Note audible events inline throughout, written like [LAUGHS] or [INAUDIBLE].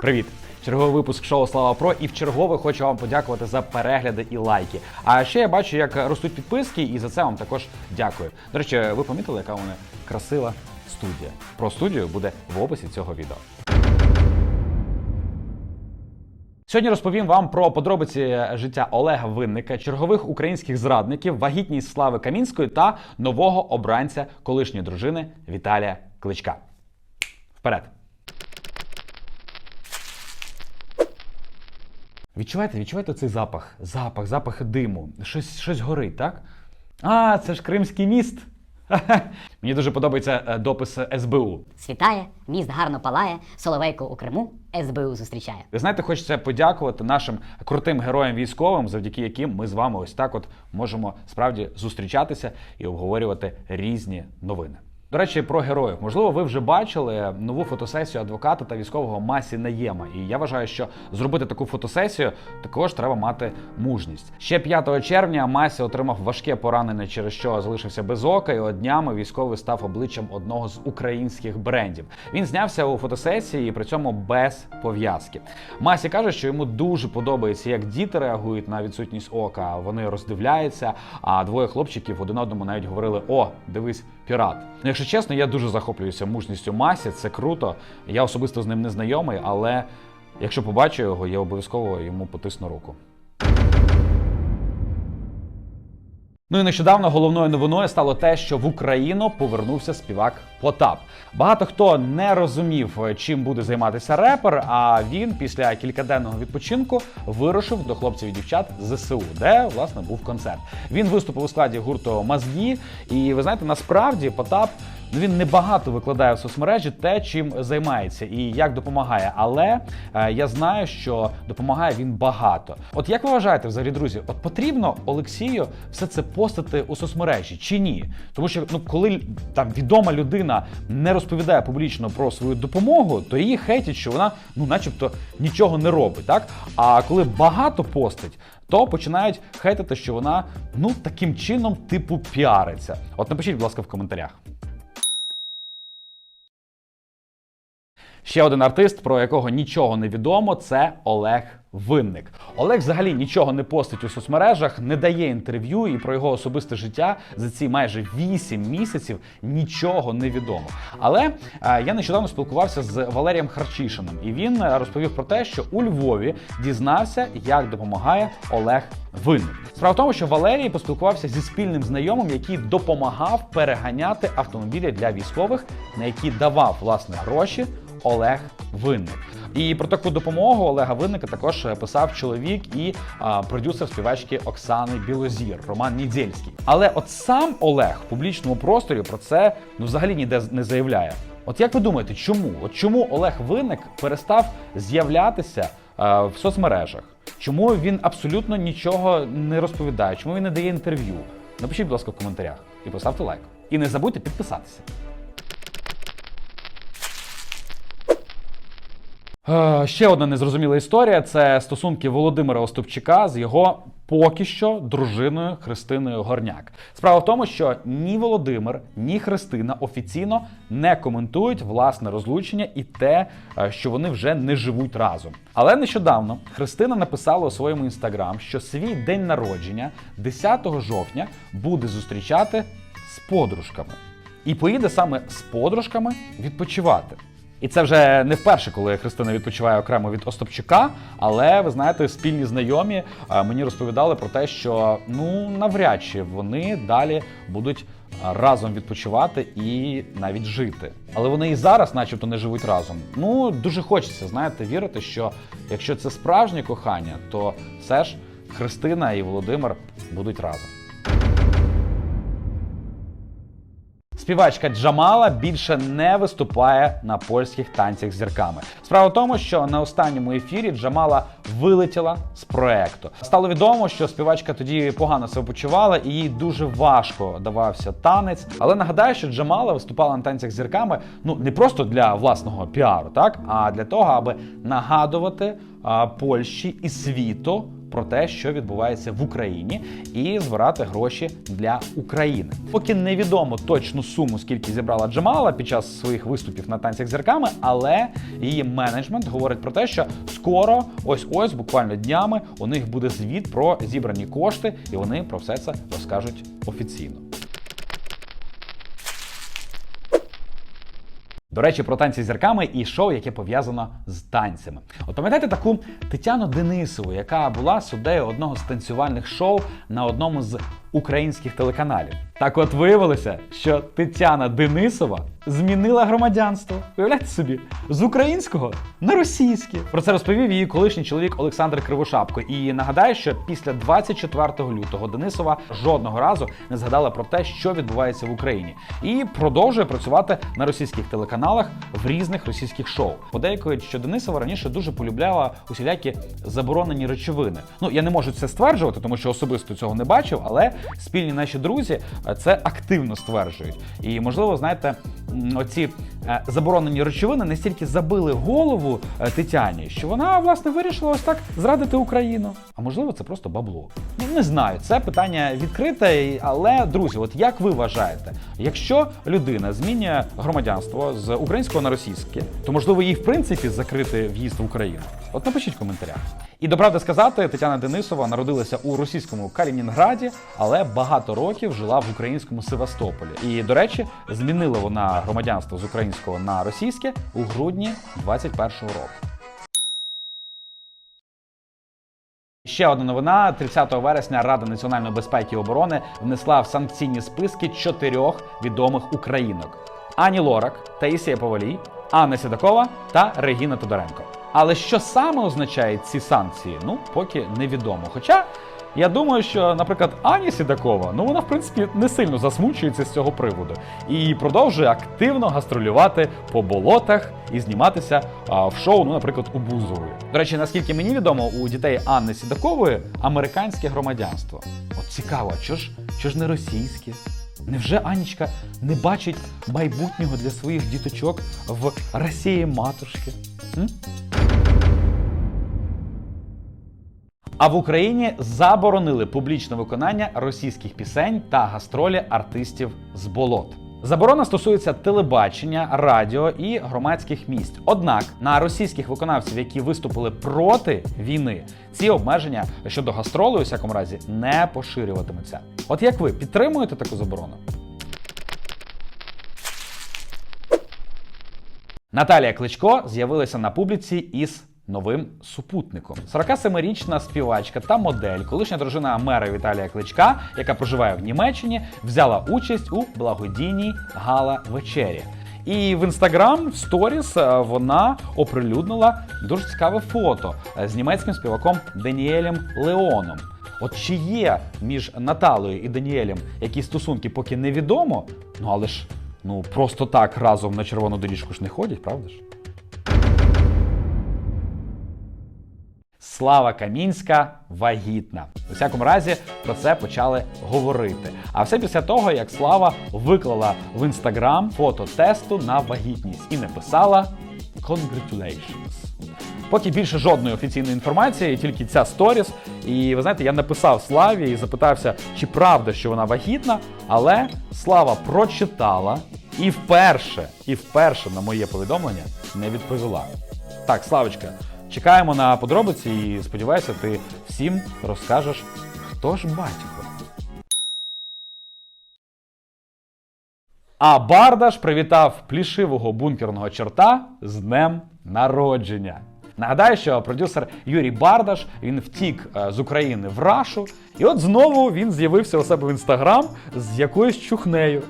Привіт! Черговий випуск шоу Слава Про і в чергове хочу вам подякувати за перегляди і лайки. А ще я бачу, як ростуть підписки, і за це вам також дякую. До речі, ви помітили, яка мене красива студія. Про студію буде в описі цього відео. Сьогодні розповім вам про подробиці життя Олега Винника, чергових українських зрадників, вагітність Слави Камінської та нового обранця колишньої дружини Віталія Кличка. Вперед! Відчуваєте, відчуваєте цей запах? Запах, запах диму. Щось, щось горить, так? А, це ж Кримський міст. [LAUGHS] Мені дуже подобається е, допис СБУ. Світає, міст гарно палає, Соловейко у Криму СБУ зустрічає. Ви знаєте, хочеться подякувати нашим крутим героям військовим, завдяки яким ми з вами ось так от можемо справді зустрічатися і обговорювати різні новини. До речі, про героїв. Можливо, ви вже бачили нову фотосесію адвоката та військового Масі Наєма. І я вважаю, що зробити таку фотосесію також треба мати мужність. Ще 5 червня Масі отримав важке поранення, через що залишився без ока, і днями військовий став обличчям одного з українських брендів. Він знявся у фотосесії і при цьому без пов'язки. Масі каже, що йому дуже подобається, як діти реагують на відсутність ока. Вони роздивляються. А двоє хлопчиків один одному навіть говорили: О, дивись, пірат. Ну, якщо чесно, я дуже захоплююся мужністю Масі. Це круто. Я особисто з ним не знайомий, але якщо побачу його, я обов'язково йому потисну руку. Ну і нещодавно головною новиною стало те, що в Україну повернувся співак Потап. Багато хто не розумів, чим буде займатися репер. А він після кількаденного відпочинку вирушив до хлопців і дівчат з ЗСУ, де власне був концерт. Він виступив у складі гурту Мазгі. І ви знаєте, насправді Потап Ну, він небагато викладає в соцмережі те, чим займається і як допомагає. Але е, я знаю, що допомагає він багато. От як ви вважаєте, взагалі, друзі, от потрібно Олексію все це постити у соцмережі чи ні? Тому що ну, коли там відома людина не розповідає публічно про свою допомогу, то її хейтять, що вона, ну, начебто, нічого не робить. Так? А коли багато постить, то починають хейтити, що вона ну таким чином типу піариться. От напишіть, будь ласка, в коментарях. Ще один артист, про якого нічого не відомо, це Олег Винник. Олег взагалі нічого не постить у соцмережах, не дає інтерв'ю, і про його особисте життя за ці майже 8 місяців нічого не відомо. Але е, я нещодавно спілкувався з Валерієм Харчишиним, і він е, розповів про те, що у Львові дізнався, як допомагає Олег Винник. Справа в тому, що Валерій поспілкувався зі спільним знайомим, який допомагав переганяти автомобілі для військових, на які давав власне гроші. Олег Винник. І про таку допомогу Олега Винника також писав чоловік і а, продюсер співачки Оксани Білозір Роман Нідзельський. Але от сам Олег в публічному просторі про це ну взагалі ніде не заявляє. От як ви думаєте, чому? От чому Олег Винник перестав з'являтися а, в соцмережах? Чому він абсолютно нічого не розповідає? Чому він не дає інтерв'ю? Напишіть, будь ласка, в коментарях і поставте лайк. І не забудьте підписатися. Ще одна незрозуміла історія це стосунки Володимира Остапчука з його поки що дружиною Христиною Горняк. Справа в тому, що ні Володимир, ні Христина офіційно не коментують власне розлучення і те, е, що вони вже не живуть разом. Але нещодавно Христина написала у своєму інстаграм, що свій день народження 10 жовтня буде зустрічати з подружками. І поїде саме з подружками відпочивати. І це вже не вперше, коли Христина відпочиває окремо від Остапчука. Але ви знаєте, спільні знайомі е, мені розповідали про те, що ну навряд чи вони далі будуть разом відпочивати і навіть жити. Але вони і зараз, начебто, не живуть разом. Ну дуже хочеться, знаєте, вірити, що якщо це справжнє кохання, то все ж Христина і Володимир будуть разом. Співачка Джамала більше не виступає на польських танцях з зірками. Справа в тому, що на останньому ефірі Джамала вилетіла з проекту. Стало відомо, що співачка тоді погано себе почувала і їй дуже важко давався танець. Але нагадаю, що Джамала виступала на танцях з зірками ну не просто для власного піару, так а для того, аби нагадувати а, Польщі і світу про те, що відбувається в Україні, і збирати гроші для України. Поки невідомо точну суму, скільки зібрала Джамала під час своїх виступів на танцях зірками, але її менеджмент говорить про те, що скоро, ось ось, буквально днями, у них буде звіт про зібрані кошти, і вони про все це розкажуть офіційно. До речі, про танці зірками і шоу, яке пов'язано з танцями. От пам'ятаєте таку Тетяну Денисову, яка була суддею одного з танцювальних шоу на одному з українських телеканалів. Так от виявилося, що Тетяна Денисова змінила громадянство. Уявляєте собі, з українського на російське. Про це розповів її колишній чоловік Олександр Кривошапко. І нагадаю, що після 24 лютого Денисова жодного разу не згадала про те, що відбувається в Україні, і продовжує працювати на російських телеканалах в різних російських шоу. Подейкують, що Денисова раніше дуже полюбляла усілякі заборонені речовини. Ну я не можу це стверджувати, тому що особисто цього не бачив, але спільні наші друзі це активно стверджують. І можливо, знаєте, оці е, заборонені речовини настільки забили голову е, Тетяні, що вона власне вирішила ось так зрадити Україну. А можливо, це просто бабло. Ну не знаю, це питання відкрите, але друзі, от як ви вважаєте, якщо людина змінює громадянство з українського на російське, то можливо їй в принципі закрити в'їзд в Україну? От напишіть в коментарях. І до правди сказати, Тетяна Денисова народилася у російському Калінінграді, але багато років жила в українському Севастополі. І, до речі, змінила вона громадянство з українського на російське у грудні 21-го року. Ще одна новина: 30 вересня Рада національної безпеки і оборони внесла в санкційні списки чотирьох відомих українок: Ані Лорак, Таїсія Повалій, Анна Сідакова та Регіна Тодоренко. Але що саме означають ці санкції? Ну поки невідомо. Хоча я думаю, що, наприклад, Аня Сідакова, ну вона в принципі не сильно засмучується з цього приводу і продовжує активно гастролювати по болотах і зніматися а, в шоу, ну, наприклад, у Бузової. До речі, наскільки мені відомо, у дітей Анни Сідакової американське громадянство. От цікаво, що ж, що ж не російське? Невже Анічка не бачить майбутнього для своїх діточок в Росії матушки? М? А в Україні заборонили публічне виконання російських пісень та гастролі артистів з болот. Заборона стосується телебачення, радіо і громадських місць. Однак на російських виконавців, які виступили проти війни, ці обмеження щодо гастролу, у всякому разі, не поширюватимуться. От як ви підтримуєте таку заборону? Наталія Кличко з'явилася на публіці із новим супутником. 47-річна співачка та модель, колишня дружина мера Віталія Кличка, яка проживає в Німеччині, взяла участь у благодійній гала-вечері. І в інстаграм в сторіс вона оприлюднила дуже цікаве фото е, з німецьким співаком Даніелем Леоном. От чи є між Наталою і Даніелем якісь стосунки, поки невідомо. Ну але ж ну просто так разом на червону доріжку ж не ходять, правда ж? Слава Камінська вагітна. У всякому разі про це почали говорити. А все після того, як Слава виклала в інстаграм фото тесту на вагітність і написала Congratulations. Поки більше жодної офіційної інформації, тільки ця сторіс. І ви знаєте, я написав Славі і запитався, чи правда, що вона вагітна, але Слава прочитала і вперше, і вперше на моє повідомлення не відповіла. Так, Славочка, чекаємо на подробиці і сподіваюся, ти всім розкажеш, хто ж батько. А Бардаш привітав плішивого бункерного чорта з днем народження. Нагадаю, що продюсер Юрій Бардаш він втік е, з України в Рашу, і от знову він з'явився у себе в інстаграм з якоюсь чухнею.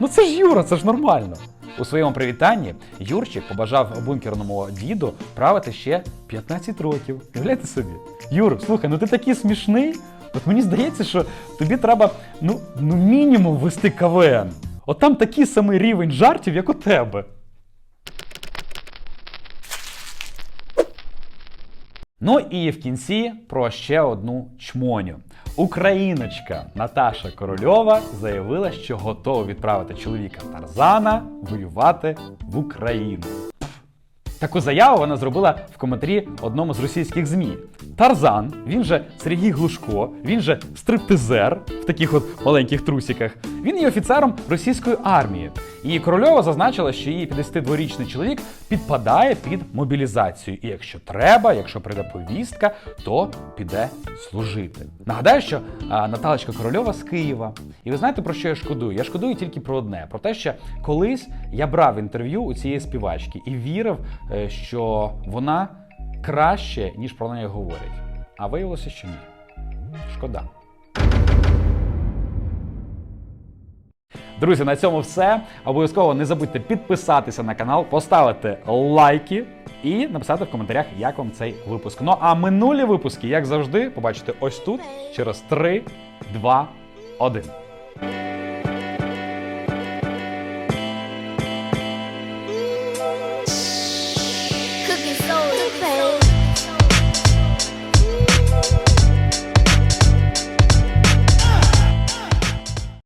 Ну це ж Юра, це ж нормально. У своєму привітанні Юрчик побажав бункерному діду правити ще 15 років. Уявляєте собі? Юр, слухай, ну ти такий смішний. От мені здається, що тобі треба ну, ну мінімум вести КВН. От там такий самий рівень жартів, як у тебе. Ну і в кінці про ще одну чмоню. Україночка Наташа Корольова заявила, що готова відправити чоловіка Тарзана воювати в Україну. Таку заяву вона зробила в коментарі одному з російських ЗМІ. Тарзан, він же Сергій Глушко, він же стриптизер в таких от маленьких трусиках. Він є офіцером російської армії. І Корольова зазначила, що її 52-річний чоловік підпадає під мобілізацію. І якщо треба, якщо прийде повістка, то піде служити. Нагадаю, що а, Наталочка Корольова з Києва. І ви знаєте про що я шкодую? Я шкодую тільки про одне: про те, що колись я брав інтерв'ю у цієї співачки і вірив, е, що вона краще, ніж про неї говорять. А виявилося, що ні. Шкода. Друзі, на цьому все. Обов'язково не забудьте підписатися на канал, поставити лайки і написати в коментарях, як вам цей випуск. Ну а минулі випуски, як завжди, побачите ось тут через 3, 2, 1.